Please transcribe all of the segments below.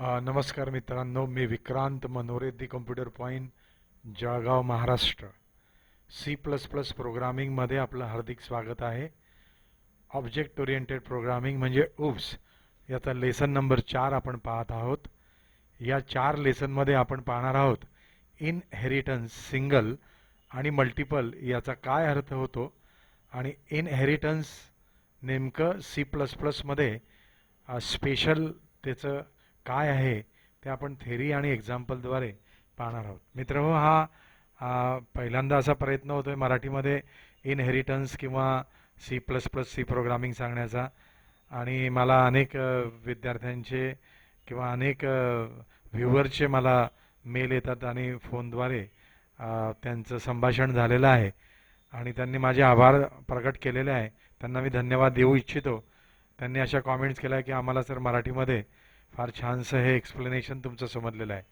नमस्कार मित्रांनो मी Vikrant Manore the computer point Jalgaon Maharashtra. C plus plus प्रोग्रामिंगमध्ये आपलं हार्दिक स्वागत आहे. ऑब्जेक्ट ओरिएंटेड प्रोग्रामिंग म्हणजे उब्स याचा लेसन नंबर चार आपण पाहत आहोत. या चार लेसनमध्ये आपण पाहणार आहोत इनहेरिटन्स सिंगल आणि मल्टिपल याचा काय अर्थ होतो आणि इनहेरिटन्स नेमकं सी प्लस प्लसमध्ये स्पेशल त्याचं काय आहे ते आपण थेरी आणि एक्झाम्पलद्वारे पाहणार आहोत. मित्र हो हा पहिल्यांदा असा प्रयत्न होतोय मराठीमध्ये इनहेरिटन्स किंवा C plus plus C programming सांगण्याचा. आणि मला अनेक विद्यार्थ्यांचे किंवा अनेक व्ह्युअरचे मला मेल येतात आणि फोनद्वारे त्यांचं संभाषण झालेलं आहे. आणि त्यांनी माझे आभार प्रकट केलेले आहे. त्यांना मी धन्यवाद देऊ इच्छितो. त्यांनी अशा कॉमेंट्स केल्या की आम्हाला सर मराठीमध्ये फार छानसं हे एक्सप्लेनेशन तुमचं समजलेलं आहे.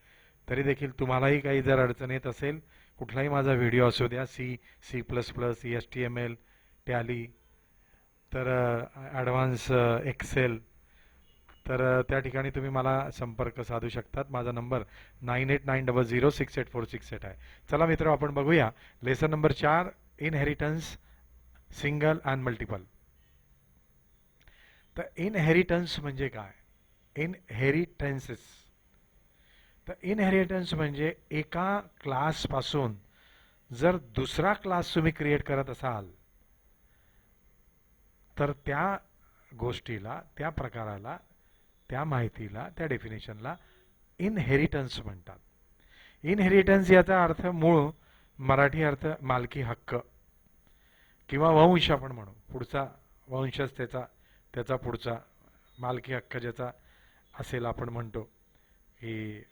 तरी देखील तुम्हालाही काही जर अडचण येत असेल कुठलाही माझा व्हिडिओ असू द्या C C plus plus S T M L Tally तर ॲडव्हान्स एक्सेल तर त्या ठिकाणी तुम्ही मला संपर्क साधू शकतात. माझा number nine eight nine double zero six eight four six eight आहे. चला मित्र आपण बघूया. लेसन नंबर चार इनहेरिटन्स सिंगल अँड मल्टिपल तर इनहेरिटन्स म्हणजे काय? इनहेरिटन्सेस तर इनहेरिटन्स म्हणजे एका क्लासपासून जर दुसरा क्लास तुम्ही क्रिएट करत असाल तर त्या गोष्टीला त्या प्रकाराला त्या माहितीला त्या डेफिनेशनला इनहेरिटन्स म्हणतात. इनहेरिटन्स याचा अर्थ मूळ मराठी अर्थ मालकी हक्क. किंवा वंश आपण म्हणू पुढचा वंशच त्याचा त्याचा पुढचा मालकी हक्क ज्याचा असेल आपण म्हणतो. की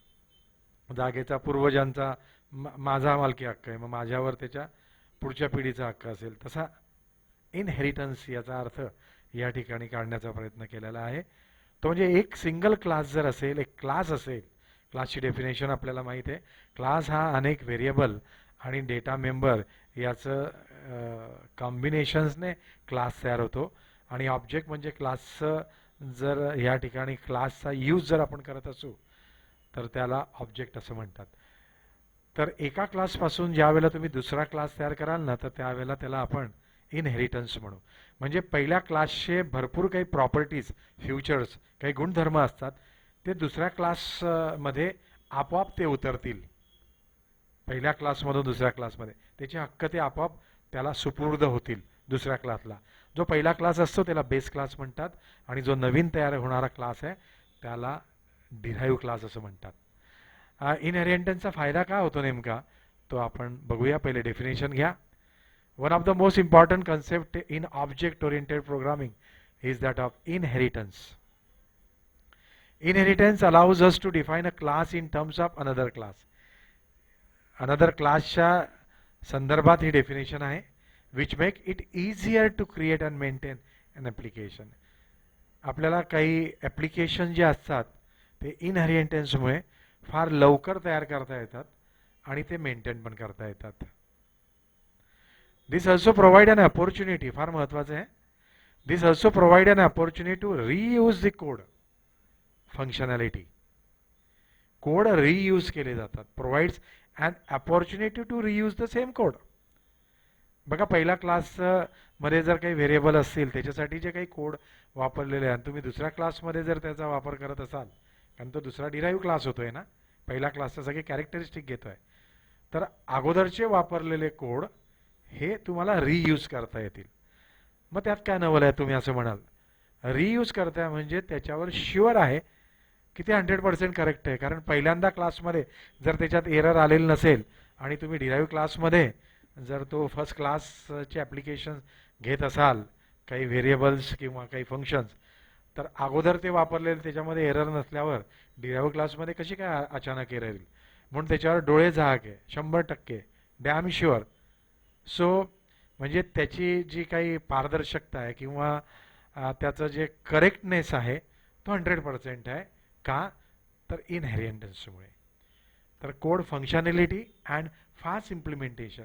जागेचा पूर्वजांचा मा- माझा मालकी हक्क आहे. मग माझ्यावर त्याच्या पुढच्या पिढीचा हक्क असेल. तसा इनहेरिटन्स याचा अर्थ या ठिकाणी काढण्याचा प्रयत्न केलेला आहे. तो म्हणजे एक सिंगल क्लास जर असेल एक क्लास असेल क्लासची डेफिनेशन आपल्याला माहीत आहे. क्लास हा अनेक व्हेरिएबल आणि डेटा मेंबर याचं कॉम्बिनेशन्सने क्लास तयार होतो. आणि ऑब्जेक्ट म्हणजे क्लासचं जर या ठिकाणी क्लासचा यूज जर आपण करत असू तर त्याला ऑब्जेक्ट असं म्हणतात. तर एका क्लासपासून ज्यावेळेला तुम्ही दुसरा क्लास तयार कराल ना तर त्यावेळेला त्याला आपण इनहेरिटन्स म्हणू. म्हणजे पहिल्या क्लासचे भरपूर काही प्रॉपर्टीज फ्युचर्स काही गुणधर्म असतात ते दुसऱ्या क्लासमध्ये आपोआप ते उतरतील. पहिल्या क्लासमधून दुसऱ्या क्लासमध्ये. त्याचे हक्क ते आपोआप त्याला सुपूर्द होतील. दुसऱ्या क्लासला जो पहिला क्लास असतो त्याला बेस क्लास म्हणतात आणि जो नवीन तयार होणारा क्लास आहे त्याला डिराईव्ह क्लास असं म्हणतात. इनहेरिटन्सचा फायदा काय होतो नेमका? तो आपण बघूया. पहिले डेफिनेशन घ्या. One of the most important concept in object oriented programming is that of inheritance inheritance allows us to define a class in terms of another class another क्लासच्या संदर्भात ही डेफिनेशन आहे. Which make it easier to create and maintain an application आपल्याला काही application जे असतात ते इनहेरिटन्समुळे फार लवकर तयार करता येतात आणि ते मेंटेन पण करता येतात. This also provide an opportunity फार महत्त्वाचं आहे. This also provide an opportunity to reuse the code functionality code reuse केले जातात. Provides an opportunity to reuse the same code बघा पहिला क्लासमध्ये जर काही व्हेरिएबल असतील त्याच्यासाठी जे काही कोड वापरलेले आहे आणि तुम्ही दुसऱ्या क्लासमध्ये जर त्याचा वापर करत असाल कारण तो दुसरा डिराईव्ह क्लास होतो आहे ना पहिला क्लासचं सगळे कॅरेक्टरिस्टिक घेतो आहे तर अगोदरचे वापरलेले कोड हे तुम्हाला रियूज करता येतील. मग त्यात काय नवल आहे तुम्ही असं म्हणाल. रियूज करताय म्हणजे त्याच्यावर शुअर आहे की ते हंड्रेड पर्सेंट करेक्ट आहे. कारण पहिल्यांदा क्लासमध्ये जर त्याच्यात एरर आलेलं नसेल आणि तुम्ही डिराईव्ह क्लासमध्ये जर तो फर्स्ट क्लासचे ॲप्लिकेशन घेत असाल काही व्हेरिएबल्स किंवा काही फंक्शन्स तर अगोदर ते वापरलेले त्याच्यामध्ये एरर नसल्यावर डिराईव्ह क्लासमध्ये कशी काय अचानक एरर येईल? म्हणून त्याच्यावर डोळे झाक आहे शंभर टक्के डॅम शुअर सो म्हणजे त्याची जी काही पारदर्शकता आहे किंवा त्याचं जे करेक्टनेस आहे तो हंड्रेड पर्सेंट आहे. का? तर इनहेरियंटन्समुळे तर code functionality and fast implementation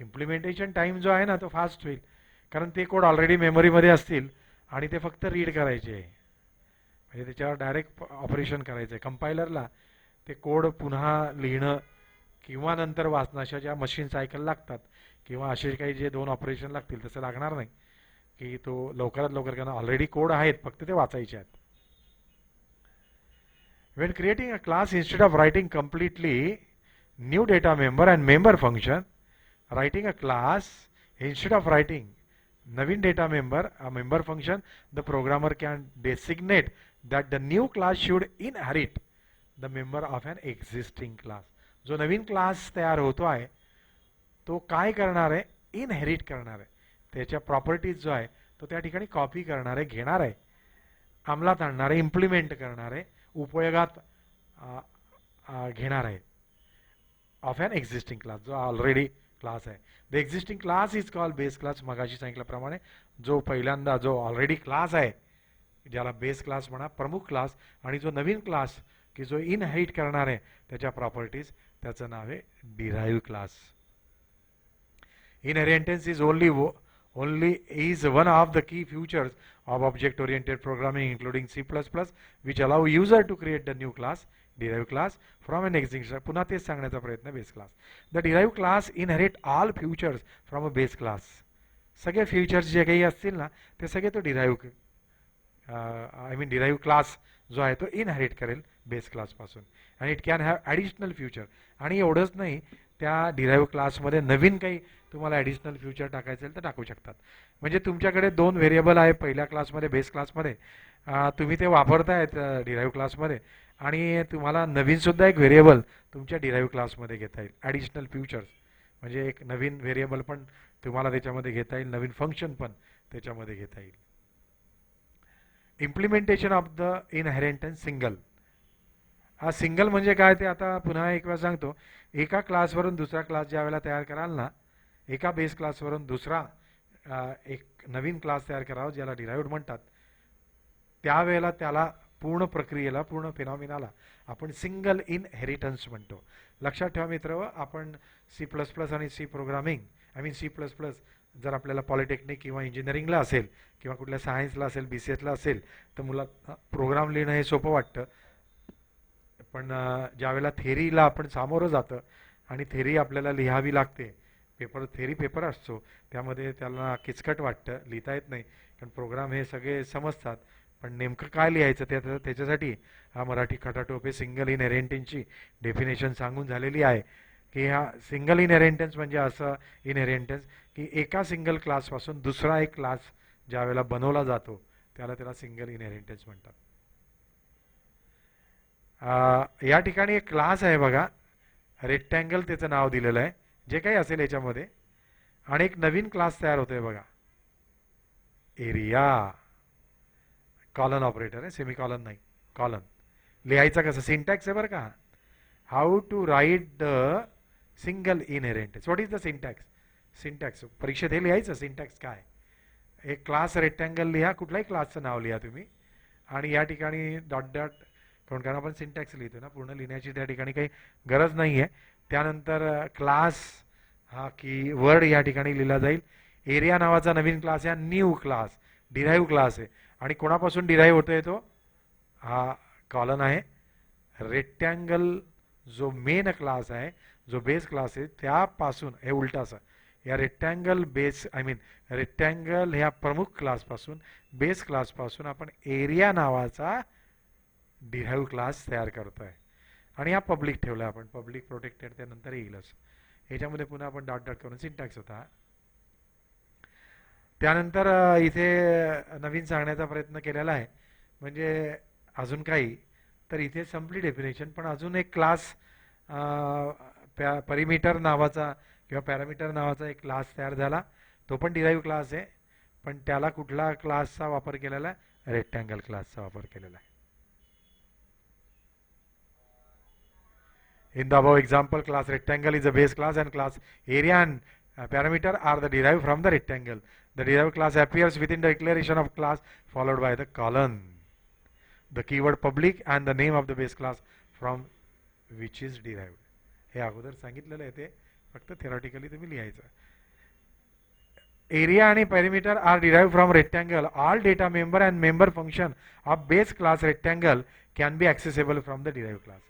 implementation time जो आहे ना तो फास्ट होईल. कारण ते कोड ऑलरेडी मेमरीमध्ये असतील आणि ते फक्त रीड करायचे. आहे म्हणजे त्याच्यावर डायरेक्ट ऑपरेशन करायचं आहे कंपायलरला ते कोड पुन्हा लिहिणं किंवा नंतर वाचनाशा ज्या मशीन सायकल लागतात किंवा असे काही जे दोन ऑपरेशन लागतील तसं लागणार नाही. की तो लवकरात लवकर कारण ऑलरेडी कोड आहेत फक्त ते वाचायचे आहेत. When creating a class instead of writing completely new data member and member function writing a class instead of writing navin data member a member function the programmer can designate that the new class should inherit the member of an existing class जो नवीन class तयार होतो आहे तो काय करणार आहे inherit करणार आहे त्याच्या प्रॉपर्टीज जो आहे तो त्या ठिकाणी कॉपी करणार आहे घेणार आहे अंमलात आणणार आहे इम्प्लिमेंट करणार आहे उपयोगात आ, आ, घेणार आहे ऑफ अन एक्झिस्टिंग क्लास जो ऑलरेडी क्लास आहे. The existing class is call base class मगाशी सांगितल्याप्रमाणे जो पहिल्यांदा जो ऑलरेडी क्लास आहे ज्याला बेस क्लास म्हणा प्रमुख क्लास आणि जो नवीन क्लास की जो इनहाईट करणार आहे त्याच्या प्रॉपर्टीज त्याचं नाव आहे derive class inheritance is only only is one of the key features of object oriented programming including C plus plus which allow user to create the new class derived class from an existing. पुन्हा तेच सांगण्याचा प्रयत्न base class the derive class inherit all features from a base class सगळे features जे काही असतील ना ते सगळे तो derive I mean derive class जो आहे तो इनहेरिट करेल बेस क्लासपासून आणि it can have additional feature आणि एवढंच नाही त्या डिराईव्ह क्लासमध्ये नवीन काही तुम्हाला ॲडिशनल फ्युचर टाकायचं असेल तर टाकू शकतात. म्हणजे तुमच्याकडे दोन व्हेरिएबल आहे पहिल्या क्लासमध्ये बेस क्लासमध्ये तुम्ही ते वापरतायत डिराईव्ह क्लासमध्ये आणि तुम्हाला नवीनसुद्धा एक व्हेरिएबल तुमच्या डिराईव्ह क्लासमध्ये घेता येईल. ॲडिशनल फ्युचर्स म्हणजे एक नवीन व्हेरिएबल पण तुम्हाला त्याच्यामध्ये घेता येईल. नवीन फंक्शन पण त्याच्यामध्ये घेता येईल. Implementation of the inheritance single हा सिंगल म्हणजे काय ते आता पुन्हा एक वेळा सांगतो. एका क्लासवरून दुसरा क्लास ज्या वेळेला तयार कराल ना एका बेस क्लासवरून दुसरा एक नवीन क्लास तयार करावा ज्याला डिराईव्ड म्हणतात. त्यावेळेला त्याला पूर्ण प्रक्रियेला पूर्ण फिनॉमिनाला आपण सिंगल इनहेरिटन्स म्हणतो. लक्षात ठेवा मित्र आपण सी प्लस प्लस आणि C programming I mean C plus plus जर आपल्याला पॉलिटेक्निक किंवा इंजिनिअरिंगला असेल किंवा कुठल्या सायन्सला असेल बी सी एसला असेल तर मुला प्रोग्राम लिहिणं हे सोपं वाटतं. पण ज्यावेळेला थेरीला आपण सामोरं जातं आणि थेरी आपल्याला लिहावी लागते पेपर थेरी पेपर असतो त्यामध्ये त्याला किचकट वाटतं लिहिता येत नाही. कारण प्रोग्राम हे सगळे समजतात. पण नेमकं काय लिहायचं ते त्याच्यासाठी हा मराठी खटाटोपे सिंगल इन एरेंटेन्सची डेफिनेशन सांगून झालेली आहे. की हा सिंगल इन एरेंटन्स म्हणजे असं इन एरेंटन्स की एका सिंगल क्लासपासून दुसरा एक क्लास ज्या वेळेला बनवला जातो त्याला त्याला सिंगल इन एरेंटन्स म्हणतात या ठिकाणी एक क्लास आहे बघा. रेक्टँगल त्याचं नाव दिलेलं आहे. जे काही असेल याच्यामध्ये. आणि एक नवीन क्लास तयार होतोय बघा. एरिया कॉलन ऑपरेटर आहे सेमी कॉलन नाही कॉलन. लिहायचा कसं? सिंटॅक्स आहे बरं का? How to write the single inheritance what is the syntax syntax परीक्षेत हे लिहायचं सिंटॅक्स काय? एक क्लास रेक्टँगल लिहा कुठल्याही क्लासचं नाव लिहा तुम्ही. आणि या ठिकाणी डॉट डॉट कारण कारण आपण सिंटॅक्स लिहितो ना. पूर्ण लिहिण्याची त्या ठिकाणी काही गरज नाही आहे त्यानंतर क्लास हा की वर्ड या ठिकाणी लिहिला जाईल. एरिया नावाचा नवीन क्लास आहे न्यू क्लास डिराईव्ह क्लास आहे. आणि कोणापासून डिराईव्ह होतोय तो? हा कॉलन आहे. रेक्टँगल जो मेन क्लास आहे जो बेस क्लास आहे त्यापासून हे उलटासा या rectangle base I mean rectangle ह्या प्रमुख क्लासपासून बेस क्लासपासून आपण एरिया नावाचा डिराईव्ह क्लास तयार करतोय. आणि हा पब्लिक ठेवला आपण. पब्लिक प्रोटेक्टेड त्यानंतर येईलच. ह्याच्यामध्ये पुन्हा आपण डॉट डॉट करून सिंटॅक्स होता. त्यानंतर इथे नवीन सांगण्याचा प्रयत्न केलेला आहे. म्हणजे अजून काही. तर इथे संपली डेफिनेशन पण अजून एक क्लास पॅ परिमीटर नावाचा किंवा पॅरामीटर नावाचा एक क्लास तयार झाला. तो पण डिराईव्ह क्लास आहे. पण त्याला कुठला क्लासचा वापर केलेला आहे? रेक्टँगल क्लासचा वापर केलेला आहे. In the above example, class rectangle is a base class and class area and uh, parameter are the derived from the rectangle. The derived class appears within the declaration of class followed by the colon. The keyword public and the name of the base class from which is derived. हे अगोदर सांगितलेलं आहे ते. फक्त theoretically तुम्ही लिहायचं. Area आणि perimeter are derive from rectangle all data member and member function of base class rectangle can be accessible from the derive class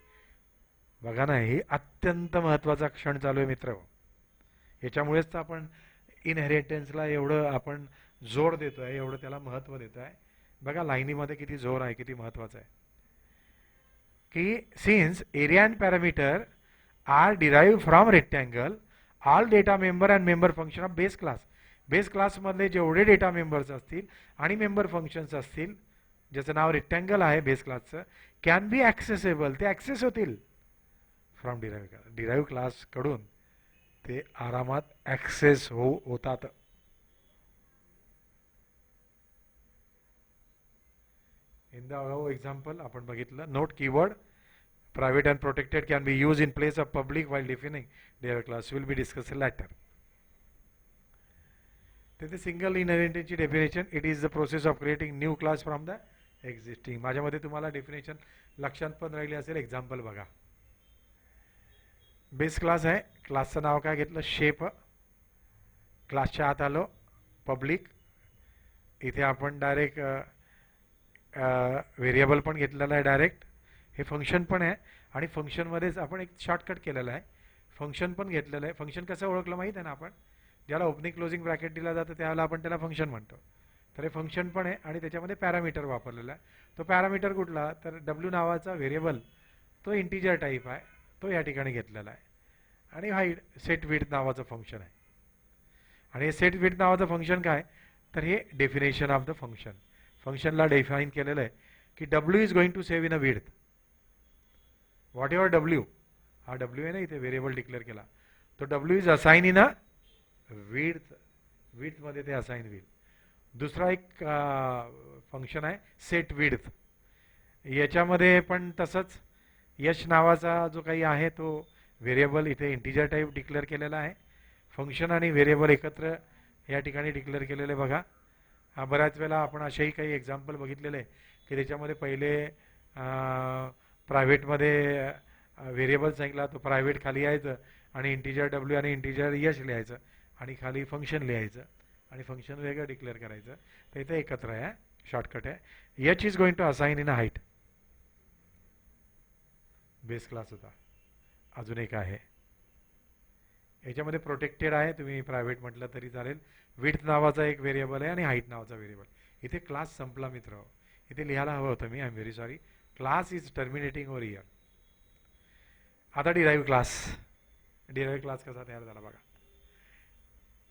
बघा ना हे अत्यंत महत्त्वाचा क्षण चालू आहे मित्र. याच्यामुळेच तर आपण इनहेरिटन्सला एवढं आपण जोर देतो आहे एवढं त्याला महत्त्व देतो आहे बघा लाईनीमध्ये किती जोर आहे किती महत्त्वाचं आहे. की since area and parameter are derive from rectangle all data member and member function of base class base क्लासमधले जेवढे डेटा मेंबर्स असतील आणि मेंबर फंक्शन्स असतील ज्याचं नाव रेक्टँगल आहे बेस क्लासचं कॅन बी ॲक्सेसेबल ते ॲक्सेस होतील फ्रॉम डिराईव्ह डिराईव्ह क्लासकडून ते आरामात ॲक्सेस हो होतात. इन द अबाव एक्झाम्पल आपण बघितलं note keyword private and protected can be use in place of public while defining their class will be discuss later तिथे single इनहेरिटन्सची definition it is the process of creating new class from the existing माझ्यामध्ये तुम्हाला definition लक्षात पण राहिली असेल example बघा. Base class आहे क्लासचं नाव काय घेतलं? शेप. क्लासच्या आत आलो पब्लिक. इथे आपण डायरेक्ट व्हेरिएबल पण घेतलेलं आहे डायरेक्ट. हे फंक्शन पण आहे आणि फंक्शनमध्येच आपण एक शॉर्टकट केलेलं आहे. फंक्शन पण घेतलेलं आहे. फंक्शन कसं ओळखलं माहीत आहे ना आपण? ज्याला ओपनिंग क्लोजिंग ब्रॅकेट दिला जातं त्यावेळेला आपण त्याला फंक्शन म्हणतो. तर हे फंक्शन पण आहे आणि त्याच्यामध्ये पॅरामीटर वापरलेला आहे. तो पॅरामीटर कुठला? तर डब्ल्यू नावाचा व्हेरिएबल तो इंटिजर टाईप आहे. तो या ठिकाणी घेतलेला आहे. आणि हाईट सेट विथ नावाचं फंक्शन आहे. आणि हे सेट विथ नावाचं फंक्शन काय? तर हे डेफिनेशन ऑफ द फंक्शन फंक्शनला डिफाईन केलेलं आहे की W is going to save in a width whatever W हा डब्ल्यू आहे ना इथे व्हेरिएबल डिक्लेअर केला. तो W is assign in a width विड्थमध्ये ते असाइन होईल. दुसरा एक फंक्शन आहे सेट विड्थ याच्यामध्ये पण तसंच यश नावाचा जो काही आहे तो व्हेरिएबल इथे इंटिजर टाईप डिक्लेअर केलेला आहे. फंक्शन आणि व्हेरिएबल एकत्र या ठिकाणी डिक्लेअर केलेले बघा. हा बऱ्याच वेळेला आपण असेही काही एक्झाम्पल बघितलेले की त्याच्यामध्ये पहिले प्रायव्हेटमध्ये व्हेरिएबल सांगितला तो प्रायव्हेट खाली यायचं आणि इंटिजर डब्ल्यू आणि इंटिजर यश लिहायचं आणि खाली फंक्शन लिहायचं आणि फंक्शन वेगळं डिक्लेअर करायचं. तर इथे एकत्र आहे शॉर्टकट आहे. Which is going to assign in a height base class होता. अजून एक आहे. याच्यामध्ये प्रोटेक्टेड आहे तुम्ही प्रायव्हेट म्हटलं तरी चालेल. विथ नावाचा एक व्हेरिएबल आहे आणि हाईट नावाचा व्हेरिएबल इथे क्लास संपला मित्र. इथे लिहायला हवं होतं मी I am very sorry class is terminating or year आता डिराईव्ह क्लास डिराईव्ह क्लास कसा तयार झाला बघा.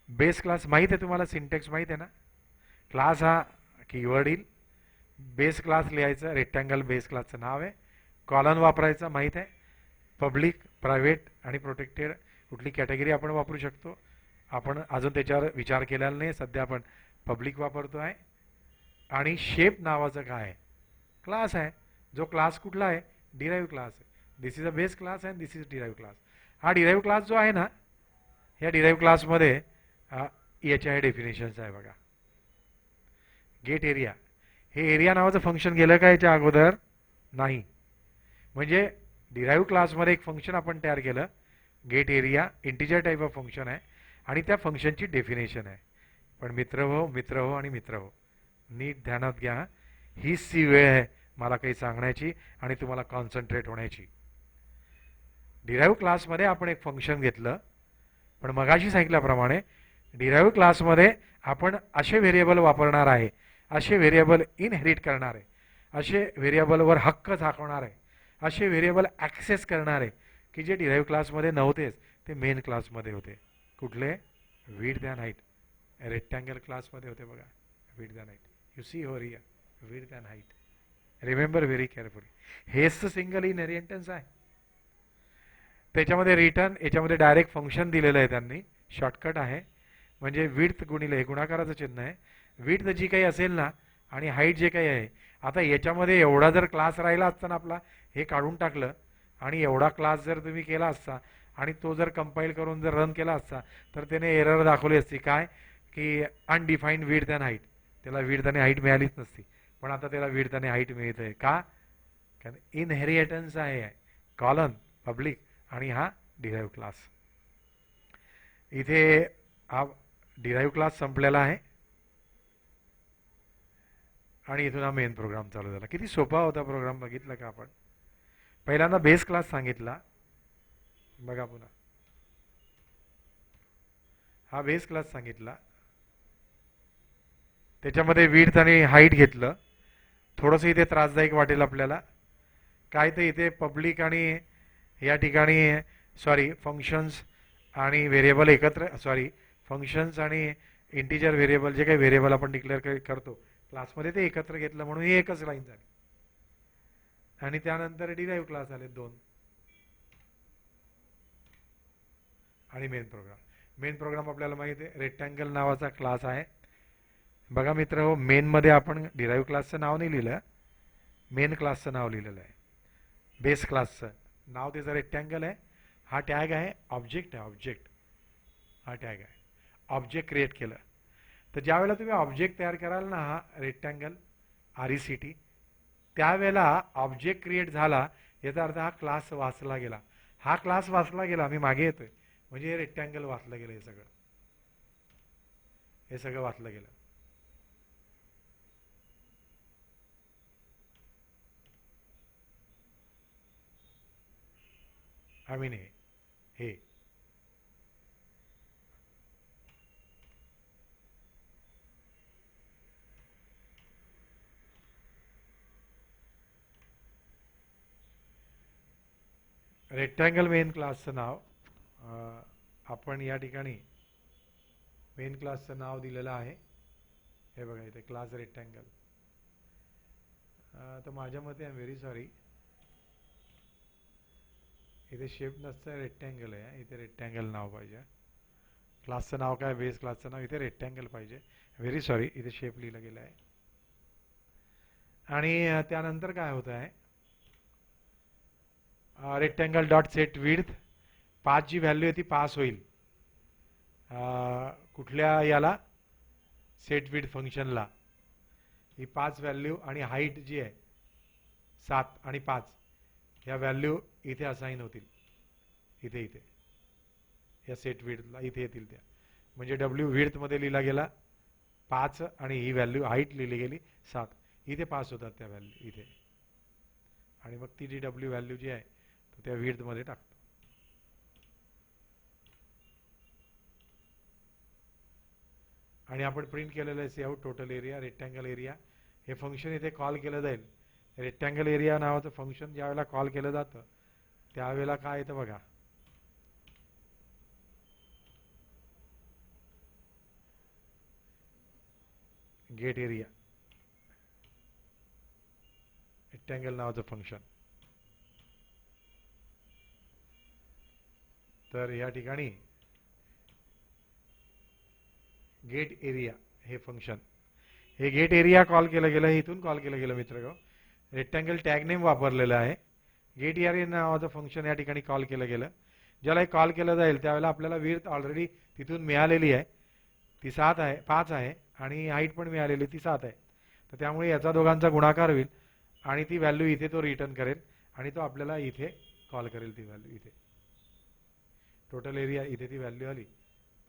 बेस क्लास माहीत आहे तुम्हाला? सिंटेक्स माहीत आहे ना? क्लास हा कीवर्ड येईल. बेस क्लास लिहायचं रेक्टँगल बेस क्लासचं नाव आहे. कॉलन वापरायचा माहीत आहे. पब्लिक प्रायव्हेट आणि प्रोटेक्टेड कुठली कॅटेगरी आपण वापरू शकतो? आपण अजून त्याच्यावर विचार केलेला नाही. सध्या आपण पब्लिक वापरतो आहे. आणि शेप नावाचं काय आहे? क्लास आहे. जो क्लास कुठला आहे? डिराईव्ह क्लास आहे. This is a base class and this is derive class हा डिराईव्ह क्लास जो आहे ना ह्या डिराईव्ह क्लासमध्ये याच्या हे डेफिनेशन्स आहे बघा. गेट एरिया हे एरिया नावाचं फंक्शन गेलं का याच्या अगोदर? नाही. म्हणजे डिराईव्ह क्लासमध्ये एक फंक्शन आपण तयार केलं. Get area integer type of function आहे. आणि त्या फंक्शनची डेफिनेशन आहे. पण मित्र हो मित्र हो आणि मित्र हो नीट ध्यानात घ्या. हीच ती वेळ आहे मला काही सांगण्याची आणि तुम्हाला कॉन्सन्ट्रेट होण्याची. डिराईव्ह क्लासमध्ये आपण एक फंक्शन घेतलं. पण मगाशी सांगितल्याप्रमाणे डिराईव्ह क्लासमध्ये आपण असे व्हेरिएबल वापरणार आहे असे व्हेरिएबल इनहेरिट करणार आहे असे व्हेरिएबलवर हक्क दाखवणार आहे. असे व्हेरिएबल ॲक्सेस करणारे की जे डिराईव्ह क्लासमध्ये नव्हतेच ते मेन क्लासमध्ये होते. कुठले? वीड दॅन हाईट रेक्टँगल क्लासमध्ये होते बघा. Width than height you see हो Riya width than height remember very carefully हेच तर सिंगल एरिएंटन्स आहे. त्याच्यामध्ये रिटर्न याच्यामध्ये डायरेक्ट फंक्शन दिलेलं आहे त्यांनी. शॉर्टकट आहे. म्हणजे विड्थ गुणिले हे गुणाकाराचं चिन्ह आहे. विड्थ जी काही असेल ना आणि हाईट जे काही आहे. आता याच्यामध्ये एवढा जर क्लास राहिला असता ना आपला हे काढून टाकलं आणि एवढा क्लास जर तुम्ही केला असता आणि तो जर कंपाईल करून जर रन केला असता तर त्याने एरर दाखवली असती. काय? की अनडिफाईंड विड्थ अँड हाईट त्याला विड्थ आणि हाईट मिळालीच नसती. पण आता त्याला विड्थ आणि हाईट मिळत आहे. का? कारण इनहेरिटन्स आहे. कॉलन पब्लिक आणि हा डिराईव्ह क्लास इथे हा डिराईव्ह क्लास संपलेला आहे. आणि इथून हा मेन प्रोग्राम चालू झाला. किती सोपा होता प्रोग्राम बघितला का आपण? पहिल्यांदा बेस क्लास सांगितला. बघा पुन्हा. हा बेस क्लास सांगितला. त्याच्यामध्ये विड्थ आणि हाईट घेतलं. थोडंसं इथे त्रासदायक वाटेल आपल्याला. काय तर इथे पब्लिक आणि या ठिकाणी सॉरी फंक्शन्स आणि व्हेरिएबल एकत्र सॉरी फंक्शन्स आणि इंटिजर व्हेरिएबल जे काही व्हेरिएबल आपण डिक्लेअर करतो क्लासमध्ये ते एकत्र घेतलं म्हणून ही एकच लाईन झाली. आणि त्यानंतर डिराईव्ह क्लास आले दोन. आणि मेन प्रोग्राम मेन प्रोग्राम आपल्याला माहिती आहे रेक्टँगल नावाचा क्लास आहे. बघा मित्र हो मेनमध्ये आपण डिराईव्ह क्लासचं नाव नाही लिहिलं. मेन क्लासचं नाव लिहिलेलं आहे. बेस क्लासचं नाव त्याचं रेक्टँगल आहे. हा टॅग आहे ऑब्जेक्ट आहे ऑब्जेक्ट हा टॅग आहे. ऑब्जेक्ट क्रिएट केलं. तर ज्यावेळेला तुम्ही ऑब्जेक्ट तयार कराल ना हा rectangle R E C T त्यावेळेला ऑब्जेक्ट क्रिएट झाला याचा अर्थ हा क्लास वाचला गेला. हा क्लास वाचला गेला मी मागे येतोय. म्हणजे हे रेक्टँगल वाचलं गेलं हे सगळं. हे सगळं वाचलं गेलं. आय मीन हे. रेक्टँगल मेन क्लासचं नाव आपण या ठिकाणी मेन क्लासचं नाव दिलेलं आहे. हे बघा इथे क्लास रेक्टँगल तर माझ्या मते आय एम व्हेरी सॉरी इथे शेप नसतं रेक्टँगल आहे. इथे रेक्टँगल नाव पाहिजे. क्लासचं नाव काय? बेस क्लासचं नाव. इथे रेक्टँगल पाहिजे. व्हेरी सॉरी इथे शेप लिहिलं गेलं आहे. आणि त्यानंतर काय होतं आहे रेक्टँगल डॉट सेट विड्थ पाच जी व्हॅल्यू आहे ती पास होईल. कुठल्या याला? सेट विड फंक्शनला ही पाच व्हॅल्यू आणि हाईट जी आहे सात आणि पाच ह्या व्हॅल्यू इथे असाईन होतील. इथे इथे. या सेट विडला इथे येतील त्या. म्हणजे डब्ल्यू विडमध्ये लिहिला गेला पाच आणि ही व्हॅल्यू हाईट लिहिली गेली सात. इथे पास होतात त्या व्हॅल्यू इथे. आणि मग ती जी डब्ल्यू व्हॅल्यू जी आहे तो त्या विड्थमध्ये टाकतो. आणि आपण प्रिंट केलेलं आहे out total area rectangle area हे फंक्शन इथे कॉल केलं जाईल. रेक्टँगल एरिया नावाचं फंक्शन ज्यावेळेला कॉल केलं जातं त्यावेळेला काय येतं बघा. गेट एरिया रेक्टँगल नावाचं फंक्शन तर या ठिकाणी गेट एरिया हे फंक्शन हे गेट एरिया कॉल केलं गेलं हे इथून कॉल केलं गेलं मित्र रेक्टँगल टॅग नेम वापरलेलं आहे. गेट एरिया नावाचं फंक्शन या ठिकाणी कॉल केलं गेलं. ज्याला हे कॉल केलं जाईल त्यावेळेला आपल्याला विर्थ ऑलरेडी तिथून मिळालेली आहे. ती सात आहे पाच आहे आणि हाईट पण मिळालेली ती सात आहे. तर त्यामुळे याचा दोघांचा गुणाकार होईल आणि ती व्हॅल्यू इथे तो रिटर्न करेल आणि तो आपल्याला इथे कॉल करेल ती व्हॅल्यू इथे. टोटल एरिया इथे ती व्हॅल्यू आली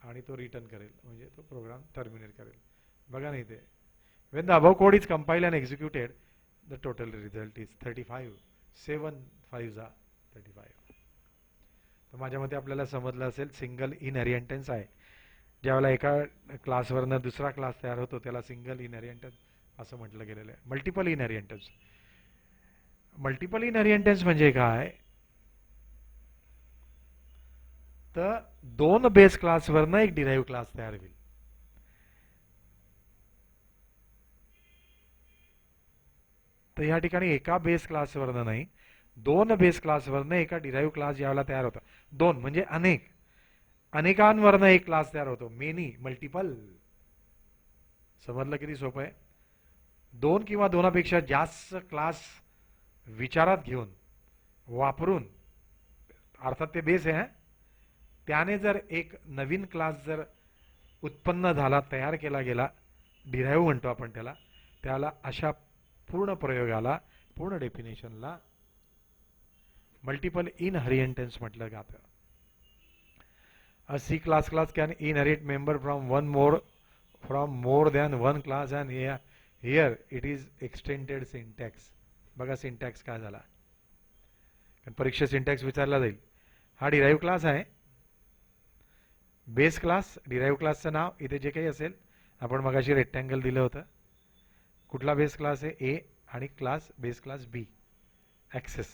आणि तो रिटर्न करेल. म्हणजे तो प्रोग्राम टर्मिनेट करेल. बघा ना इथे. When the above code is compile and executed the total result is thirty five seven five झा थर्टी फाईव्ह तर माझ्या मते आपल्याला समजलं असेल सिंगल इनहेरियंटन्स आहे. ज्यावेळेला एका क्लासवरनं दुसरा क्लास तयार होतो त्याला सिंगल इनहेरियंटन्स असं म्हटलं गेलेलं आहे. मल्टिपल इनहेरियंटन्स मल्टिपल इनहेरियंटन्स म्हणजे काय? तर दोन बेस क्लासवरनं एक डिराईव्ह क्लास तयार होईल. तर या ठिकाणी एका बेस क्लासवरनं नाही दोन बेस क्लासवरनं एका डिराईव्ह क्लास ज्यावेळेला तयार होता. दोन म्हणजे अनेक. अनेकांवरनं एक क्लास तयार होतो. मेनी मल्टिपल समजलं किती सोपं आहे? दोन किंवा दोनापेक्षा जास्त क्लास विचारात घेऊन वापरून अर्थात ते बेस आहे त्याने जर एक नवीन क्लास जर उत्पन्न झाला तयार केला गेला डिराईव्ह म्हणतो आपण त्याला त्याला अशा पूर्ण प्रयोगाला पूर्ण डेफिनेशनला मल्टिपल इनहरियंटन्स म्हटलं जातं. C class class can in inherit member from one more from more than one class and here, here it is extended syntax बघा सिंटॅक्स काय झाला. कारण परीक्षा सिंटॅक्स विचारला जाईल. हा डिराईव्ह क्लास आहे. बेस क्लास डिराईव्ह क्लासचं नाव इथे जे काही असेल आपण मगाशी रेक्टँगल दिलं होतं. कुठला बेस क्लास आहे? ए आणि class base class B access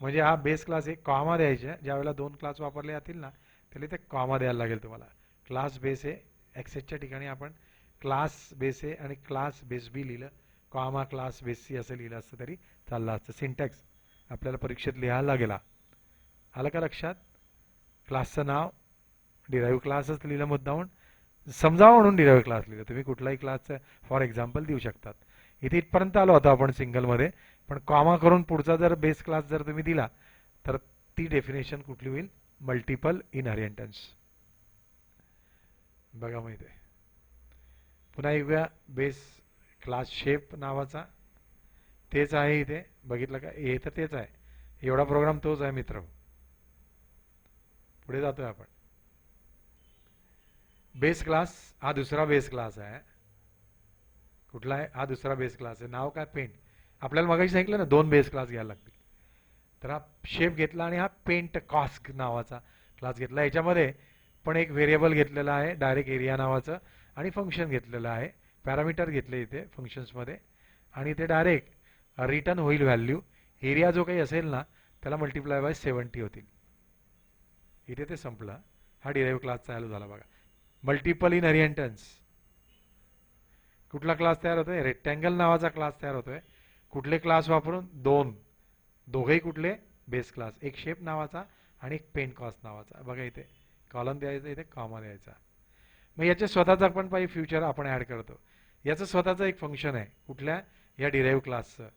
म्हणजे हा बेस क्लास एक कॉमा द्यायचे. ज्यावेळेला दोन क्लास वापरले जातील ना त्याला ते कॉमा द्यायला लागेल तुम्हाला. क्लास बेस आहे ॲक्सेसच्या ठिकाणी आपण क्लास बेस आहे आणि क्लास बेस बी लिहिलं. कॉमा क्लास बेस सी असं लिहिलं असतं तरी चाललं असतं. सिंटॅक्स आपल्याला परीक्षेत लिहायला लागेल हा. आलं का लक्षात? क्लासचं नाव डिराईव्ह क्लासच लिहिलं मुद्दाहून समजावं म्हणून डिराईव्ह क्लास लिहिलं. तुम्ही कुठलाही क्लासचं फॉर एक्झाम्पल देऊ शकतात. इथे इथपर्यंत आलो होतो आपण सिंगलमध्ये. पण कॉमा करून पुढचा जर बेस क्लास जर तुम्ही दिला तर ती डेफिनेशन कुठली होईल? मल्टिपल इनहेरिटन्स बघा माहिती आहे पुन्हा येऊया बेस क्लास शेप नावाचा. तेच आहे इथे. बघितलं का? हे तर तेच आहे. एवढा प्रोग्राम तोच आहे मित्र. पुढे जातोय आपण. बेस क्लास हा दुसरा बेस क्लास आहे. कुठला आहे? हा दुसरा बेस क्लास आहे. नाव काय? पेंट. आपल्याला मगाशी सांगितलं ना दोन बेस क्लास घ्यायला लागतील. तर हा शेप घेतला आणि हा पेंट कॉस्क नावाचा क्लास घेतला. याच्यामध्ये पण एक व्हेरिएबल घेतलेला आहे डायरेक्ट एरिया नावाचं आणि फंक्शन घेतलेलं आहे. पॅरामीटर घेतले इथे फंक्शन्समध्ये. आणि ते डायरेक्ट रिटर्न होईल व्हॅल्यू. एरिया जो काही असेल ना त्याला मल्टिप्लाय बाय सेवन्टी होतील. इथे ते संपलं. हा डिराईव्ह क्लास चालू झाला बघा. मल्टिपल इन हरियंटन्स कुठला क्लास तयार होतोय? रेक्टँगल नावाचा क्लास तयार होतोय. कुठले क्लास वापरून? दोन. दोघेही कुठले? बेस क्लास एक शेप नावाचा आणि एक पेन कॉस्ट नावाचा. बघा इथे. कॉलम द्यायचा इथे कॉमा द्यायचा. मग याचे स्वतःचा पण पाहिजे फ्युचर आपण ॲड करतो. याचं स्वतःचं एक फंक्शन आहे. कुठल्या? या डिराईव्ह क्लासचं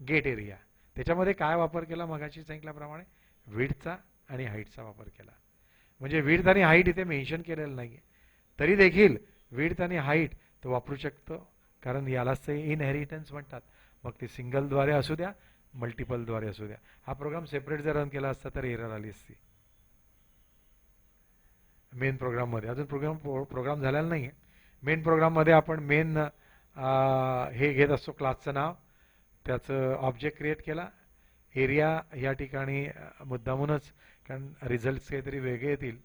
गेट एरिया त्याच्यामध्ये काय वापर केला? मगाशी सांगितल्याप्रमाणे विडचा आणि हाईटचा वापर केला. म्हणजे विड्थ आणि हाईट इथे मेन्शन केलेलं नाही आहे तरी देखील विड्थ आणि हाईट तो वापरू शकतो. कारण यालाच ते इनहेरिटन्स म्हणतात. मग ते सिंगलद्वारे असू द्या मल्टिपलद्वारे असू द्या. हा प्रोग्राम सेपरेट जर रन केला असता तर एरर आली असती. मेन प्रोग्राममध्ये अजून प्रोग्राम प्रोग्राम झालेला नाही आहे मेन प्रोग्राममध्ये आपण मेन हे घेत असतो क्लासचं नाव. त्याचं ऑब्जेक्ट क्रिएट केला. एरिया या ठिकाणी मुद्दामूनच कारण रिझल्ट्स काहीतरी वेगळे येतील.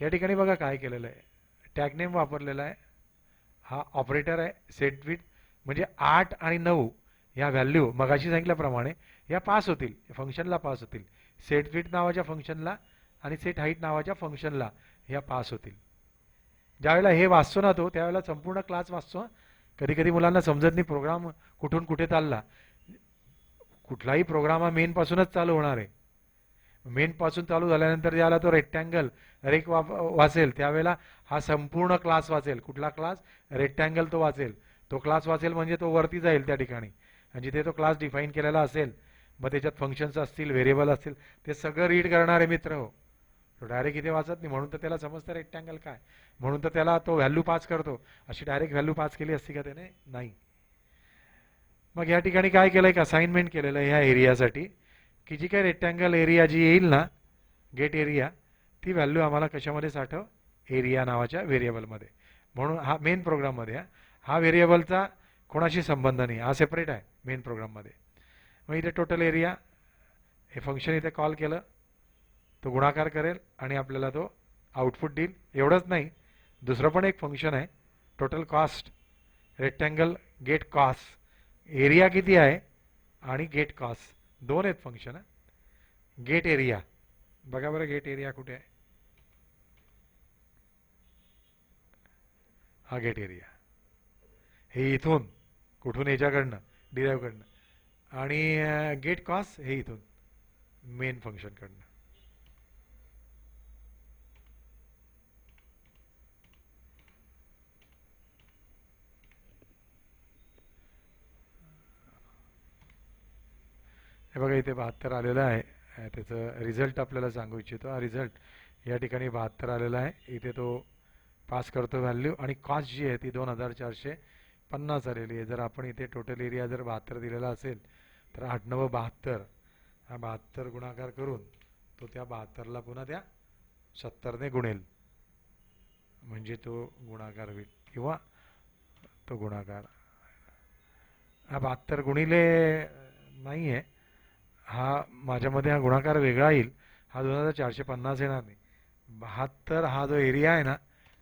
या ठिकाणी बघा काय केलेलं आहे. टॅग नेम वापरलेला आहे. हा ऑपरेटर आहे सेट विथ म्हणजे आठ आणि नऊ ह्या व्हॅल्यू मगाशी सांगितल्याप्रमाणे या पास होतील फंक्शनला पास होतील. सेट विथ नावाच्या फंक्शनला आणि सेट हाईट नावाच्या फंक्शनला ह्या पास होतील. ज्यावेळेला हे वाचतो ना तो त्यावेळेला संपूर्ण क्लास वाचतो कधी कधी मुलांना समजत नाही प्रोग्राम कुठून कुठे चालला. कुठलाही प्रोग्राम हा मेनपासूनच चालू होणार आहे. मेनपासून चालू झाल्यानंतर ज्याला तो रेक्टँगल रेक वा वाचेल. त्यावेळेला हा संपूर्ण क्लास वाचेल. कुठला क्लास रेक्टँगल तो वाचेल. तो क्लास वाचेल म्हणजे तो वरती जाईल त्या ठिकाणी. आणि जिथे तो क्लास डिफाईन केलेला असेल मग त्याच्यात फंक्शन्स असतील व्हेरिएबल असतील ते सगळं रीड करणारे मित्र हो. तो डायरेक्ट इथे वाचत नाही. म्हणून तर त्याला समजतं रेक्टँगल काय. म्हणून तर त्याला तो व्हॅल्यू पास करतो. अशी डायरेक्ट व्हॅल्यू पास केली असती का त्याने? नाही. मग या ठिकाणी काय केलं एक असाइनमेंट केलेलं आहे ह्या एरियासाठी की जी काय रेक्टँगल एरिया जी येईल ना गेट एरिया ती व्हॅल्यू आम्हाला कशामध्ये साठव? एरिया नावाच्या व्हेरिएबलमध्ये म्हणून हा मेन प्रोग्राममध्ये हा व्हेरिएबलचा कोणाशी संबंध नाही हा सेपरेट आहे मेन प्रोग्राममध्ये मग इथे टोटल एरिया हे फंक्शन इथे कॉल केलं. तो गुणाकार करेल आणि आपल्याला तो आउटपुट देईल. एवढंच नाही दुसरं पण एक फंक्शन आहे total cost rectangle get cost area किती आहे आणि गेट कॉस्ट दोन आहेत फंक्शन गेट एरिया बघा बरं गेट एरिया कुठे आहे. हा गेट एरिया हे इथून कुठून याच्याकडनं डिराईव्हकडनं. आणि गेट कॉस्ट हे इथून मेन फंक्शनकडनं. हे बघा इथे बहात्तर आलेलं आहे. त्याचं रिझल्ट आपल्याला सांगू इच्छितो. हा रिझल्ट या ठिकाणी बहात्तर आलेला आहे. इथे तो पास करतो व्हॅल्यू आणि कॉस्ट जी आहे ती दोन हजार चारशे पन्नास आलेली आहे. जर आपण इथे टोटल एरिया जर बहात्तर दिलेला असेल तर आठ नवं बहात्तर. हा बहात्तर गुणाकार करून तो त्या बहात्तरला पुन्हा त्या सत्तरने गुणेल. म्हणजे तो गुणाकार होईल. किंवा तो गुणाकार. हा बहात्तर गुणिले नाही आहे हा माझ्यामध्ये हा गुणाकार वेगळा येईल. हा दोन हजार चारशे पन्नास येणार नाही. बहात्तर हा जो एरिया आहे ना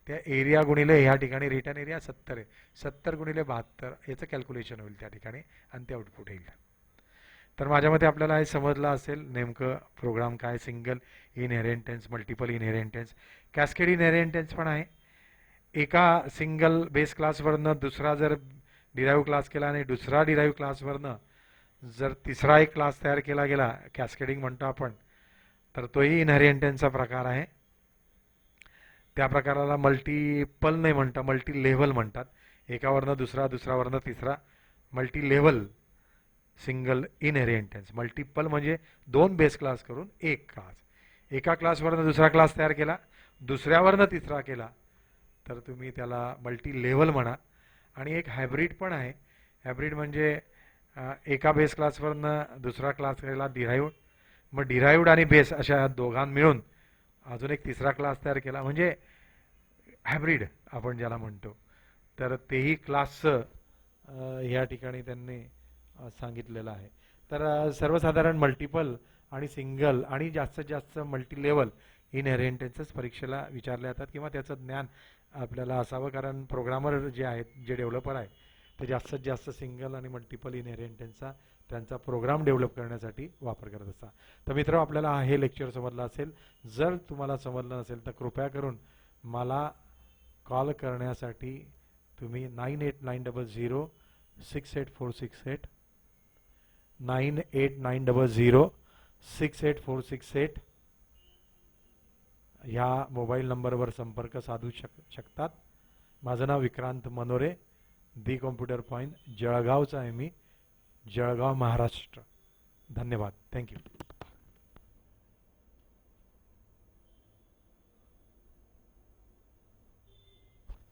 त्या एरिया गुणिले ह्या ठिकाणी रिटर्न एरिया सत्तर आहे. सत्तर गुणिले बहात्तर याचं कॅल्क्युलेशन होईल त्या ठिकाणी आणि ते आउटपुट येईल. तर माझ्या मते आपल्याला हे समजलं असेल नेमकं प्रोग्राम काय single inheritance multiple inheritance cascade inheritance पण आहे. एका सिंगल बेस क्लासवरनं दुसरा जर डिराईव्ह क्लास केला आणि दुसरा डिराईव्ह क्लासवरनं जर तिसरा एक क्लास तयार केला गेला कॅस्केडिंग म्हणतो आपण तर तोही इनहेरिटन्सचा प्रकार आहे. त्या प्रकाराला मल्टिपल नाही म्हणतात मल्टी लेव्हल म्हणतात. एकावरनं दुसरा दुसरावरनं तिसरा. Multi level single inheritance multiple म्हणजे दोन बेस क्लास करून एक क्लास एका क्लासवरनं दुसरा क्लास तयार केला दुसऱ्यावरनं तिसरा केला तर तुम्ही त्याला मल्टी लेव्हल म्हणा. आणि एक हायब्रिड पण आहे. हायब्रिड म्हणजे एका बेस क्लासवरनं दुसरा क्लास केला डिराईव्ड मग डिराईव्ड आणि बेस अशा दोघां मिळून अजून एक तिसरा क्लास तयार केला म्हणजे हायब्रिड आपण ज्याला म्हणतो. तर तेही क्लासचं ह्या ठिकाणी त्यांनी सांगितलेलं आहे. तर सर्वसाधारण मल्टिपल आणि सिंगल आणि जास्तीत जास्त मल्टी लेवल इनहेरिटन्सच परीक्षेला विचारले जातात किंवा त्याचं ज्ञान आपल्याला असावं. कारण प्रोग्रामर जे आहेत जे डेव्हलपर आहे ते जास्तीत जास्त सिंगल आणि मल्टिपल इनहेरिटन्सचा त्यांचा प्रोग्राम डेव्हलप करण्यासाठी वापर करत असता तर मित्र आपल्याला हे लेक्चर समजलं असेल. जर तुम्हाला समजलं नसेल तर कृपया करून मला कॉल करण्यासाठी तुम्ही nine eight nine double zero six eight four six eight nine eight nine double zero six eight four six eight ह्या मोबाईल नंबरवर संपर्क साधू शक शकतात. माझं नाव Vikrant Manore the computer point जळगावचा आहे मी. जळगाव महाराष्ट्र. धन्यवाद. थँक्यू